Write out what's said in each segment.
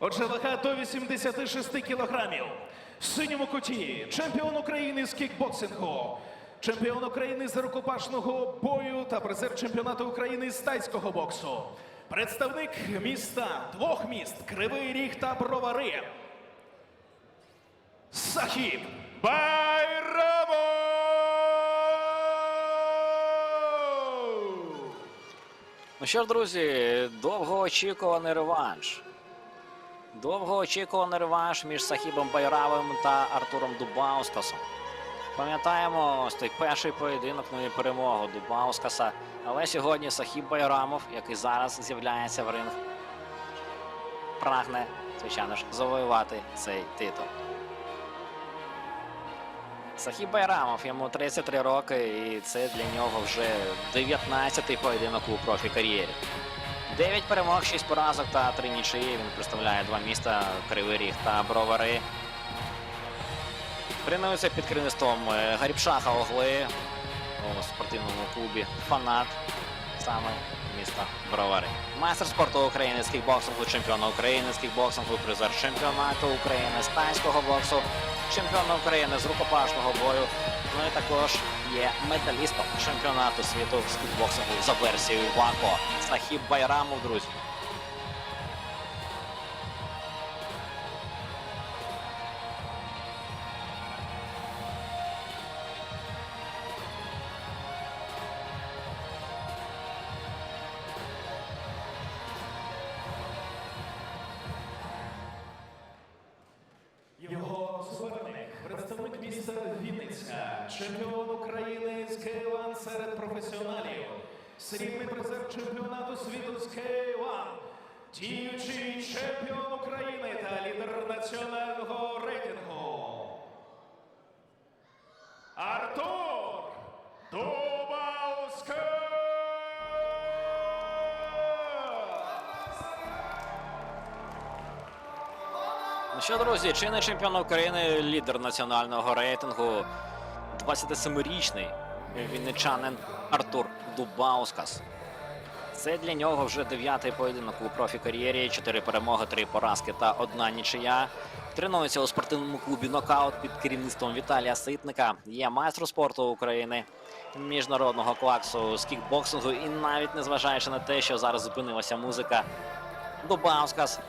Отже, вага до 86 кілограмів. В синьому куті чемпіон України з кікбоксингу, чемпіон України з рукопашного бою та призер чемпіонату України з тайського боксу. Представник міста двох міст Кривий Ріг та Бровари. Сахіб Байрамов! Ну що ж, друзі, довгоочікуваний реванш. Довгоочікуваний реванш між Сахібом Байравим та Артуром Дубаускасом. Пам'ятаємо ось той перший поєдинок, ну і перемогу Дубаускаса. Але сьогодні Сахіб Байрамов, який зараз з'являється в ринг, прагне, звичайно ж, завоювати цей титул. Сахіб Байрамов, йому 33 роки, і це для нього вже 19-й поєдинок у профі-кар'єрі. 9 перемог, 6 поразок та 3 нічиї. Він представляє два міста Кривий Ріг та Бровари. Тренується під керівництвом е, Гарібшаха Огли у спортивному клубі Фанат саме міста Бровари. Майстер спорту України з кікбоксингу, чемпіон України з кікбоксингу, призер чемпіонату України з тайського боксу, чемпіон України з рукопашного бою. Ну і також є медалістом чемпіонату світу з кікбоксингу за версією ВАКО. Сахіб Байрамов, друзі. Національного рейтингу. Артур Дубаускас! Ну що, друзі, чинний чемпіон України, лідер національного рейтингу, 27-річний вінничанин Артур Дубаускас. Це для нього вже дев'ятий поєдинок у профі-кар'єрі, чотири перемоги, три поразки та одна нічия. Тренується у спортивному клубі Нокаут під керівництвом Віталія Ситника. Є майстром спорту України, міжнародного класу з кікбоксингу. І навіть незважаючи на те, що зараз зупинилася музика, Дубаускас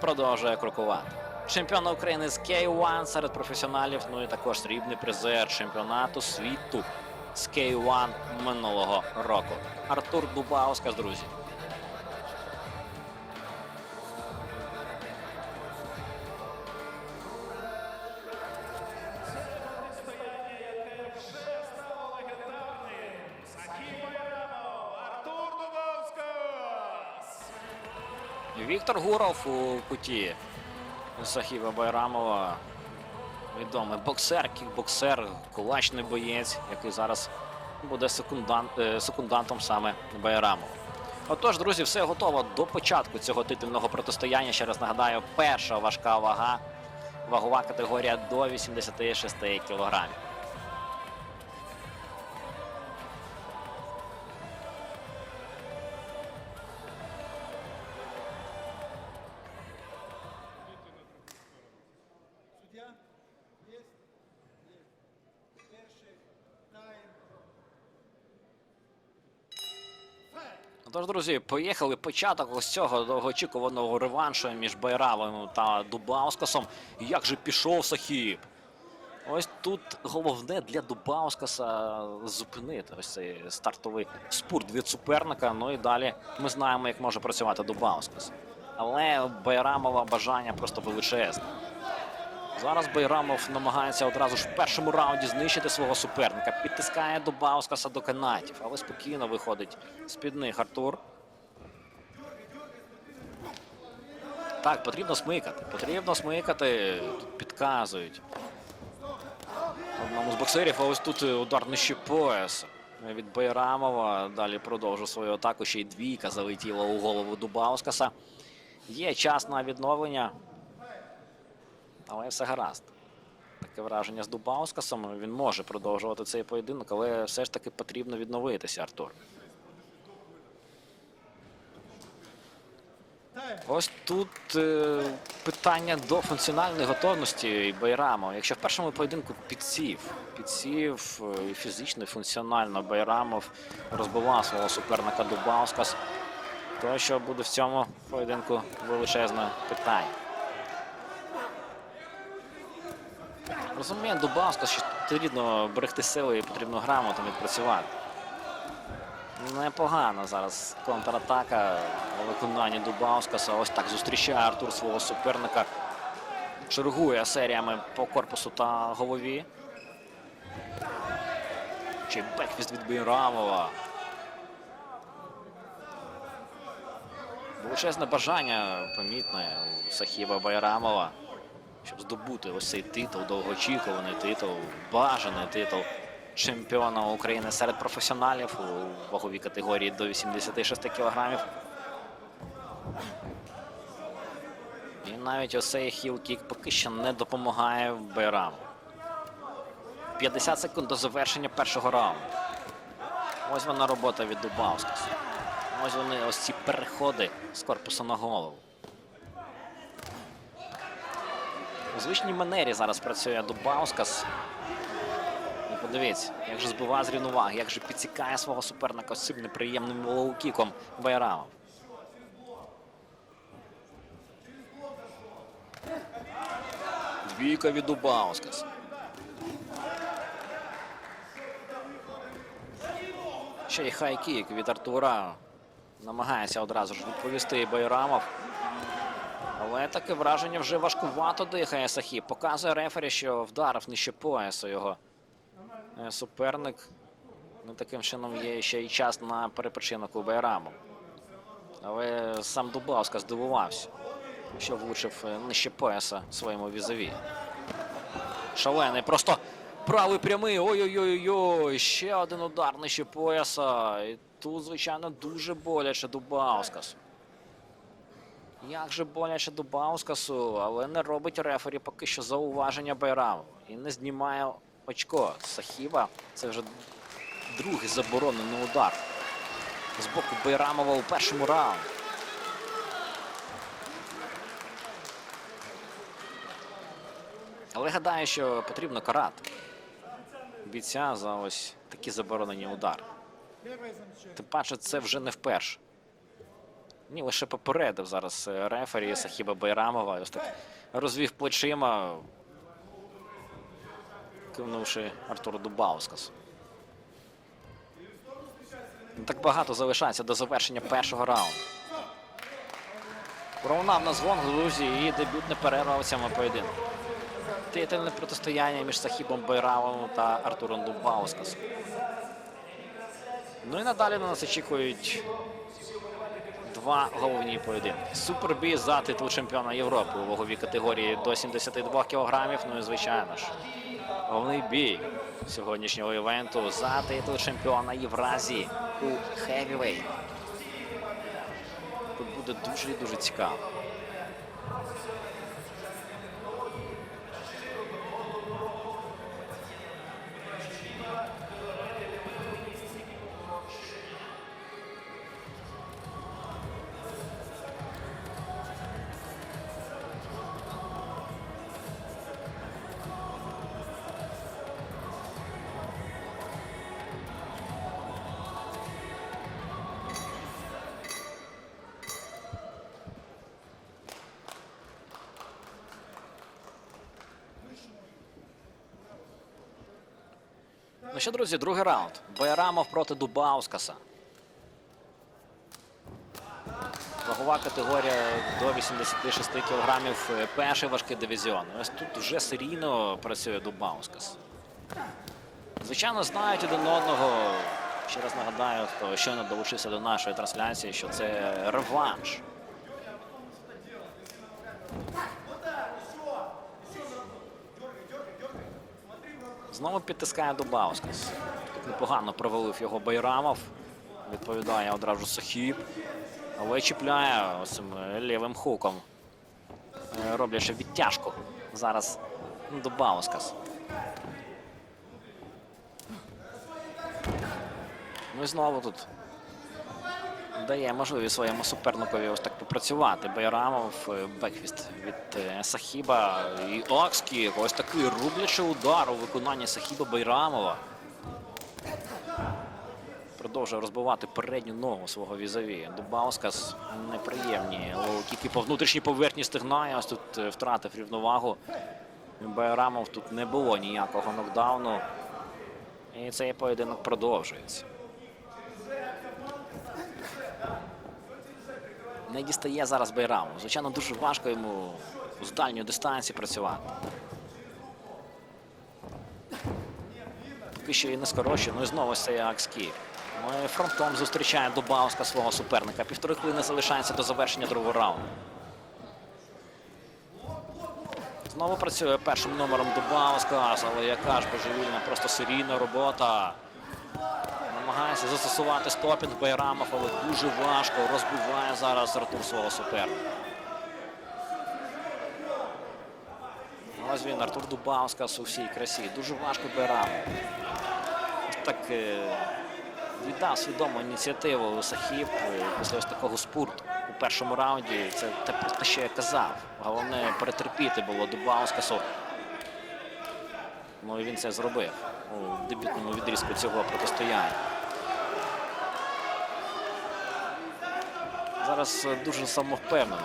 продовжує крокувати. Чемпіон України з K1 серед професіоналів, ну і також срібний призер чемпіонату світу з K1 минулого року. Артур Дубаускас, друзі. Віктор Гуров у куті Сахіба Байрамова. Відомий боксер, кікбоксер, кулачний боєць, який зараз буде е, секундантом саме Байрамова. Отож, друзі, все готово до початку цього титульного протистояння. Ще раз нагадаю, перша важка вага, вагова категорія до 86 кілограмів. Друзі, поїхали початок ось цього довгоочікуваного реваншу між Байрамовим та Дубаускасом. Як же пішов Сахіб? Ось тут головне для Дубаускаса зупинити ось цей стартовий спурт від суперника. Ну і далі ми знаємо, як може працювати Дубаускас. Але Байрамова бажання просто величезне. Зараз Байрамов намагається одразу ж в першому раунді знищити свого суперника. Підтискає Дубаускаса до канатів, але спокійно виходить з-під них Артур. Так, потрібно смикати. Потрібно смикати. Тут підказують. Одному з боксерів, а ось тут удар нижче пояса від Байрамова. Далі продовжує свою атаку. Ще й двійка залетіла у голову Дубаускаса. Є час на відновлення. Але все гаразд. Таке враження з Дубаускасом. Він може продовжувати цей поєдинок, але все ж таки потрібно відновитися, Артур. Ось тут е, питання до функціональної готовності Байрамова. Якщо в першому поєдинку підсів, підсів е, і фізично, і функціонально Байрамов розбивав свого суперника Дубаускас, то що буде в цьому поєдинку величезне питання. Розуміє Дубаускас, що потрібно берегти сили і потрібно грамотно відпрацювати. Непогано зараз контратака у виконанні Дубаускаса. Ось так зустрічає Артур свого суперника. Чергує серіями по корпусу та голові. Чи бекфіст від Байрамова. Величезне бажання помітне у Сахіба Байрамова, щоб здобути ось цей титул, довгоочікуваний титул, бажаний титул чемпіона України серед професіоналів у ваговій категорії до 86 кілограмів. І навіть ось цей хіл-кік поки що не допомагає Байраму. 50 секунд до завершення першого раунду. Ось вона робота від Дубаускаса. Ось вони ось ці переходи з корпусу на голову. У звичній манері зараз працює Дубаускас. І подивіться, як же збиває з рівноваги, як же підсікає свого суперника з цим неприємним лоу-кіком Байрамов. Двійка від Дубаускас. Ще й хай-кік від Артура. Намагається одразу ж відповісти Байрамов. Але таке враження вже важкувато дихає Сахіб. Показує рефері, що вдарив нижче поясу його е, суперник. Ну, таким чином є ще й час на перепочинок у Байраму. Але сам Дубавська здивувався, що влучив е, нижче пояса своєму візові. Шалений, просто правий прямий. Ой-ой-ой, ще один удар нижче пояса. І тут, звичайно, дуже боляче Дубаускасу. Як же боляче Дубаускасу, але не робить рефері поки що зауваження Байраму. І не знімає очко Сахіба. Це вже другий заборонений удар. З боку Байрамова у першому раунді. Але гадаю, що потрібно карати бійця за ось такі заборонені удари. Тим паче, це вже не вперше. Ні, лише попередив зараз е, рефері Сахіба Байрамова. Ось так розвів плечима, кивнувши Артуру Дубаускасу. Так багато залишається до завершення першого раунду. Пролунав на дзвон Грузії і дебютна перерва у цьому поєдинку. Титульне протистояння між Сахібом Байрамовим та Артуром Дубаускасом. Ну і надалі на нас очікують два головні поєдинки. Супербій за титул чемпіона Європи у ваговій категорії до 72 кілограмів. Ну і звичайно ж, головний бій сьогоднішнього івенту за титул чемпіона Євразії у Хевівей. Тут буде дуже і дуже цікаво. Ну що, друзі, другий раунд. Байрамов проти Дубаускаса. Вагова категорія до 86 кілограмів. е, Перший важкий дивізіон. Ось тут вже серійно працює Дубаускас. Звичайно, знають один одного. Ще раз нагадаю, хто щойно долучився до нашої трансляції, що це реванш. Знову підтискає Дубаускас. Непогано провалив його Байрамов. Відповідає одразу Сахіб. Але чіпляє лівим хуком. Е, Роблячи відтяжку. Зараз Дубаускас. Ну і знову тут дає можливість своєму суперникові ось так попрацювати. Байрамов, е, бекфіст від е, Сахіба і Окскі. Ось такий рублячий удар у виконанні Сахіба Байрамова. Продовжує розбивати передню ногу свого візаві. Дубаускас неприємні. Тільки по внутрішній поверхні стигна. і Ось тут е, втратив рівновагу. Байрамов тут не було ніякого нокдауну. І цей поєдинок продовжується. Не дістає зараз Байраму. Звичайно, дуже важко йому з дальньої дистанції працювати. Поки що і не скорочує. Ну і знову ось цей Акскік. Ну і фронтом зустрічає Дубауска свого суперника. Півтори хвилини залишається до завершення другого раунду. Знову працює першим номером Дубаускас, але яка ж божевільна, просто серійна робота. Намагається застосувати стопінг Байрамов, але дуже важко розбиває зараз Артур свого суперника. Ось він, Артур Дубаускас у всій красі. Дуже важко Байрамов. Так е, віддав свідому ініціативу Сахіб е, після ось такого спорту у першому раунді. Це те, про що я казав. Головне перетерпіти було Дубаускасу. Ну і він це зробив у дебютному відрізку цього протистояння. Зараз е, дуже самовпевнено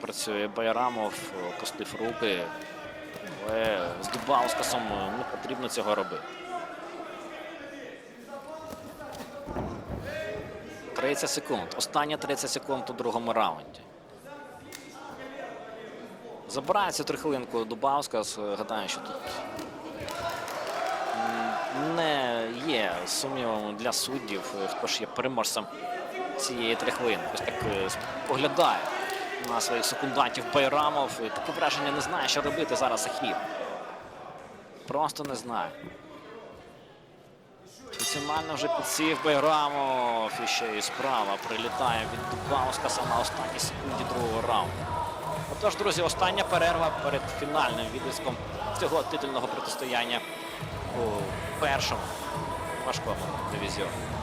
працює Байрамов, опустив руки. Але з Дубаускасом е, не потрібно цього робити. 30 секунд. Останні 30 секунд у другому раунді. Забирає цю трихлинку Дубаускас. Е, Гадаю, що тут не є сумнівом для суддів, е, хто ж є переможцем цієї трихлинки. Ось так е, поглядає на своїх секундантів Байрамов. І таке враження не знає, що робити зараз Ахів. Просто не знає. Максимально вже підсів Байрамов. І ще і справа прилітає від Дубаускаса на останній секунді другого раунду. Отож, друзі, остання перерва перед фінальним відрізком цього титульного протистояння у першому важкому дивізіоні.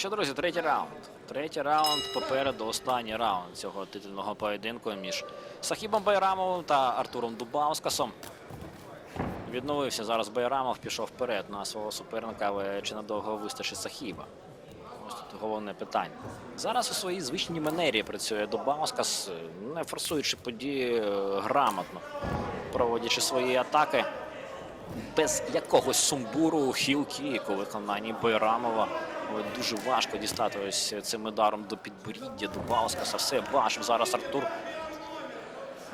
Що, друзі, третій раунд. Третій раунд попереду останній раунд цього титульного поєдинку між Сахібом Байрамовим та Артуром Дубаускасом. Відновився зараз Байрамов, пішов вперед на свого суперника, але чи надовго вистачить Сахіба? Ось тут головне питання. Зараз у своїй звичній манері працює Дубаускас, не форсуючи події е, грамотно, проводячи свої атаки без якогось сумбуру, хілки у виконанні Байрамова. Але дуже важко дістати ось цим ударом до підборіддя, до Баускаса. Все бачив зараз Артур.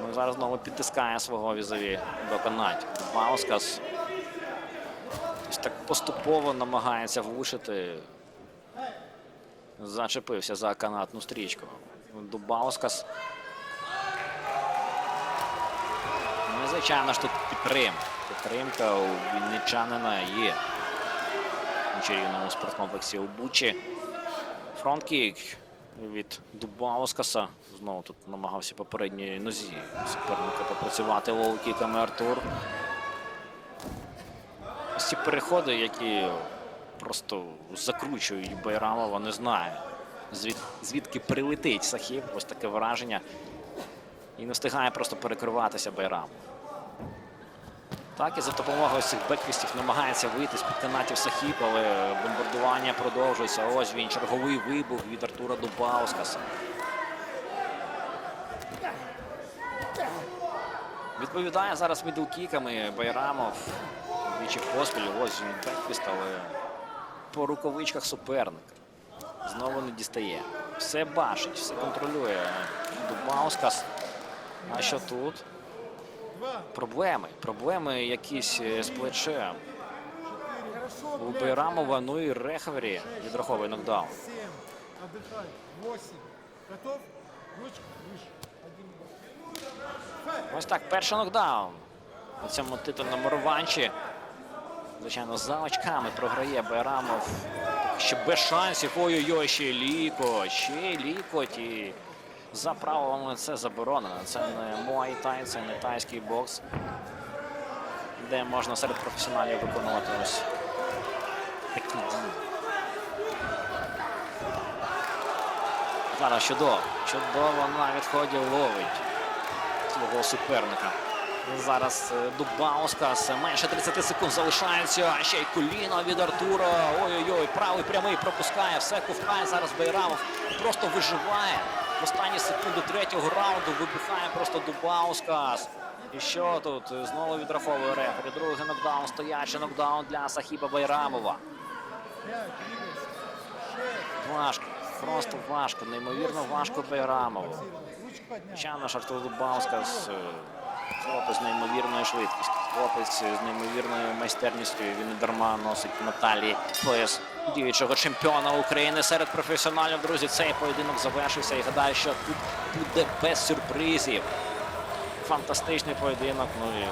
Ну, зараз знову підтискає свого візові до канатів. Баускас ось так поступово намагається влучити. Зачепився за канатну стрічку. Дубаускас. Ну, і, звичайно ж тут підтримка. Підтримка у вінничанина є чарівному спорткомплексі у Бучі. Фронткік від Дубаускаса. Знову тут намагався попередньої нозі суперника попрацювати лоу-кіками Артур. Ось ці переходи, які просто закручують Байрамова, не знаю. Звід, звідки прилетить Сахів, ось таке враження. І не встигає просто перекриватися Байрамов. Так, і за допомогою цих беквістів намагається вийти з-під канатів Сахіп, але бомбардування продовжується. Ось він черговий вибух від Артура Дубаускаса. Відповідає зараз мідлкіками Байрамов. Двічі поспіль. Ось він беквіст, але по рукавичках суперника. Знову не дістає. Все бачить, все контролює. Дубаускас. А що тут? Проблеми. Проблеми якісь е, з плечем. У Байрамова, ну і Рехавері відраховує нокдаун. Ось так, перший нокдаун у цьому титульному реванші. Звичайно, за очками програє Байрамов. Ще без шансів. Ой-ой-ой, ще й лікоть, ще лікоть. І за правилами це заборонено. Це не муай-тай, це не тайський бокс, де можна серед професіоналів виконувати ось такі дії. Зараз чудово. Чудово на відході ловить свого суперника. Зараз е, Дубаускас менше 30 секунд залишається. Ще й коліно від Артура. Ой-ой-ой, правий прямий пропускає, все ковкає зараз Байрамов. Просто виживає. В останні секунди третього раунду вибухає просто Дубаускас. І що тут? Знову відраховує рефері. Другий нокдаун, стоячий нокдаун для Сахіба Байрамова. Важко, просто важко, неймовірно важко Байрамову. Ж Артур Дубаускас, е, хлопець з неймовірною швидкістю, хлопець з неймовірною майстерністю. Він дарма носить на талії пояс діючого чемпіона України серед професіоналів. Друзі, цей поєдинок завершився і гадаю, що тут буде без сюрпризів. Фантастичний поєдинок. Ну і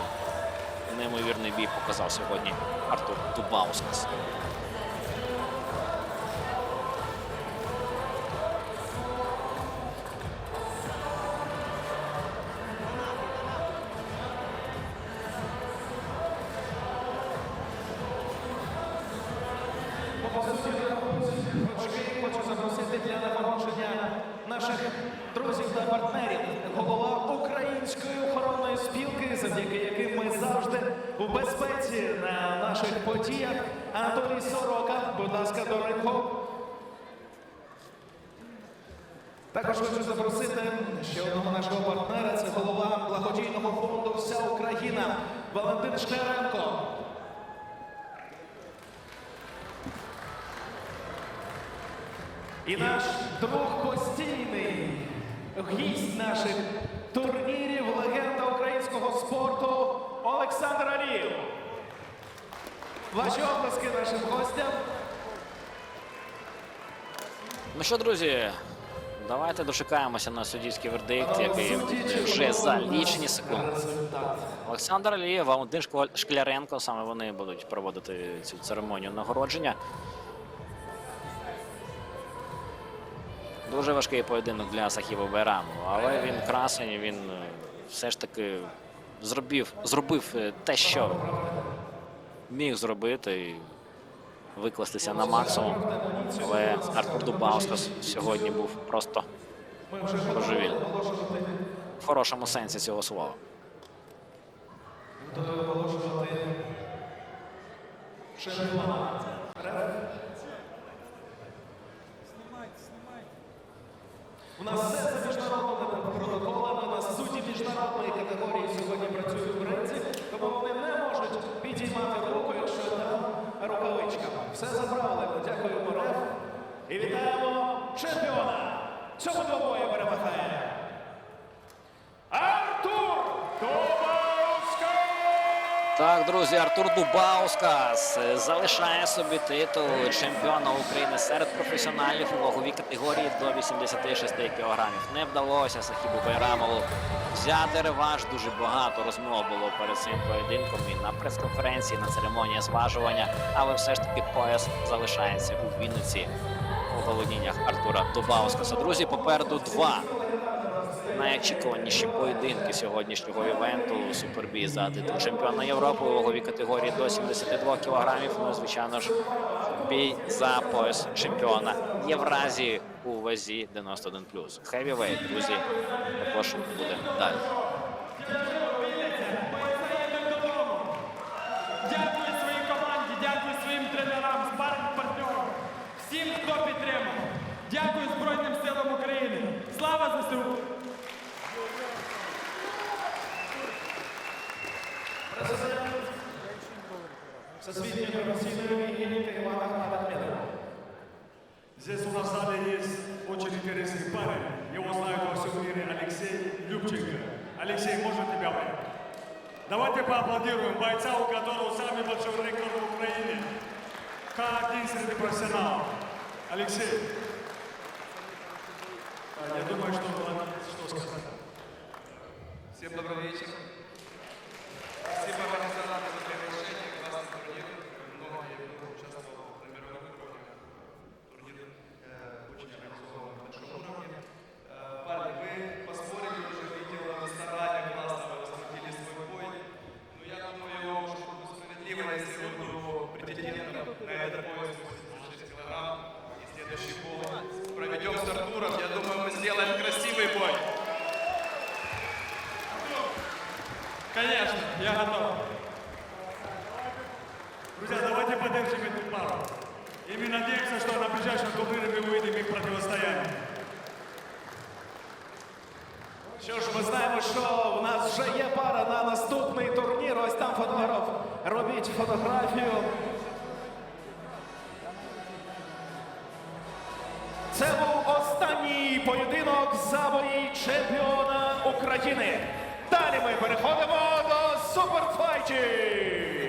неймовірний бій показав сьогодні Артур Дубаускас. У безпеці на наших подіях. Анатолій Сорока, будь ласка, до рингу. Також хочу запросити ще одного нашого партнера. Це голова благодійного фонду Вся Україна Валентин Шкляренко. І наш друг постійний гість наших турнірів, легенда українського спорту Олександр Алієв. Ваші оплески нашим гостям. Ну що, друзі, давайте дочекаємося на суддівський вердикт, який вже за лічені секунди. Олександр Алієв, Валентин Шкляренко. Саме вони будуть проводити цю церемонію нагородження. Дуже важкий поєдинок для Сахіба Байраму, але він красень, він е, все ж таки зробив, зробив е, те, що міг зробити і викластися на максимум. Але Артур Дубаускас сьогодні був просто божевільний. в хорошому сенсі цього слова. У нас все за міжнародними протоколами. Міжнародної категорії сьогодні працюють українці, тому вони не можуть підіймати руку, якщо там рукавичка. Все забрали. Дякуємо реф. І вітаємо чемпіона. Цьому двобою перемагає. Артур! Так, друзі, Артур Дубаускас е, залишає собі титул чемпіона України серед професіоналів у ваговій категорії до 86 кілограмів. Не вдалося Сахібу Байрамову взяти реванш. Дуже багато розмов було перед цим поєдинком і на прес-конференції, на церемонії зважування. Але все ж таки пояс залишається у Вінниці у володіннях Артура Дубаускаса. Друзі, попереду два найочікуваніші поєдинки сьогоднішнього івенту супербій за титул чемпіона Європи у ваговій категорії до 72 кілограмів. Ну, звичайно ж, бій за пояс чемпіона Євразії у вазі 91+. Хевівейт, друзі, також буде далі. Дякую своїй команді, дякую своїм тренерам, партнерам, всім, хто підтримав. Дякую Збройним силам України. Слава ЗСУ! Всесвітньої професійної ліги Іван Ахмед Ахмедов. Здесь у нас в зале есть очень интересный парень. Его знают во всем мире Алексей Любченко. Алексей, можно тебя понять? Давайте поаплодируем бойца, у которого самый большой рекорд в Украине. К1 среди профессионалов. Алексей. А, Я думаю, что он что сказать. Всем добрый вечер. я готов. Друзья, давайте поддержим эту пару. И мы надеемся, что на ближайшем турнире мы увидим их противостояние. Що ж, ми знаємо, що в нас вже є пара на наступний турнір. Ось там фотограф. Робіть фотографію. Це був останній поєдинок за бої чемпіона України. Далі ми переходимо до суперфайтів.